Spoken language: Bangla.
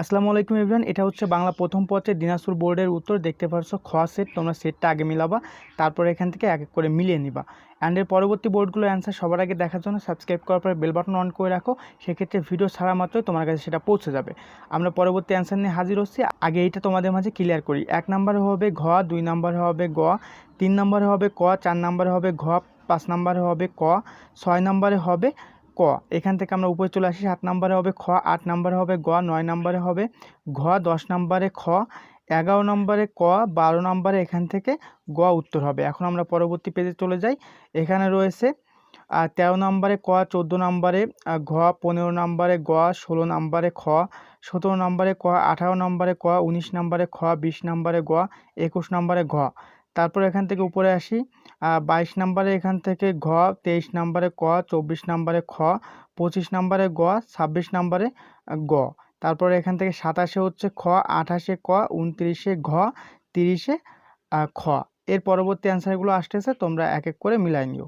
আসসালামু আলাইকুম এভরিওয়ান, এটা হচ্ছে বাংলা প্রথম পত্রের দিনাজপুর বোর্ডের উত্তর। দেখতে পাচ্ছ খ সেট, তোমরা সেটটা আগে মিলাবা, তারপর এখান থেকে এক এক করে মিলিয়ে নিবা। অ্যান্ড এর পরবর্তী বোর্ডগুলোর অ্যান্সার সবার আগে দেখার জন্য সাবস্ক্রাইব করার পরে বেল বাটন অন করে রাখো, সেক্ষেত্রে ভিডিও ছাড়া মাত্রই তোমার কাছে সেটা পৌঁছে যাবে। আমরা পরবর্তী অ্যান্সার নিয়ে হাজির হচ্ছি, আগে এইটা তোমাদের মাঝে ক্লিয়ার করি। এক নম্বরে হবে ঘ, দুই নম্বরে হবে গ, তিন নম্বরে হবে ক, চার নম্বরে হবে ঘ, পাঁচ নম্বরে হবে ক, ছয় নম্বরে হবে ক। এখান থেকে আমরা উপরে চলে আসি, সাত নম্বরে হবে খ, আট নম্বরে হবে গ, নয় নম্বরে হবে ঘ, দশ নম্বরে খ, এগারো নম্বরে ক, বারো নম্বরে এখান থেকে গ উত্তর হবে। এখন আমরা পরবর্তী পেজে চলে যাই। এখানে রয়েছে তেরো নম্বরে ক, চোদ্দ নম্বরে ঘ, পনেরো নম্বরে গ, ষোলো নম্বরে খ, সতেরো নম্বরে ক, আঠারো নম্বরে ক, উনিশ নম্বরে খ, বিশ নম্বরে গ, একুশ নম্বরে ঘ। তারপর এখান থেকে উপরে আসি। বাইশ নাম্বারে এখান থেকে ঘ, তেইশ নাম্বারে ক, চব্বিশ নাম্বারে খ, পঁচিশ নাম্বারে গ, ছাব্বিশ নাম্বারে গ। তারপর এখান থেকে সাতাশে হচ্ছে খ, আঠাশে ক, উনত্রিশে ঘ, তিরিশে খ। এর পরবর্তী অ্যান্সারগুলো আসতেছে, তোমরা এক এক করে মিলাই নিও।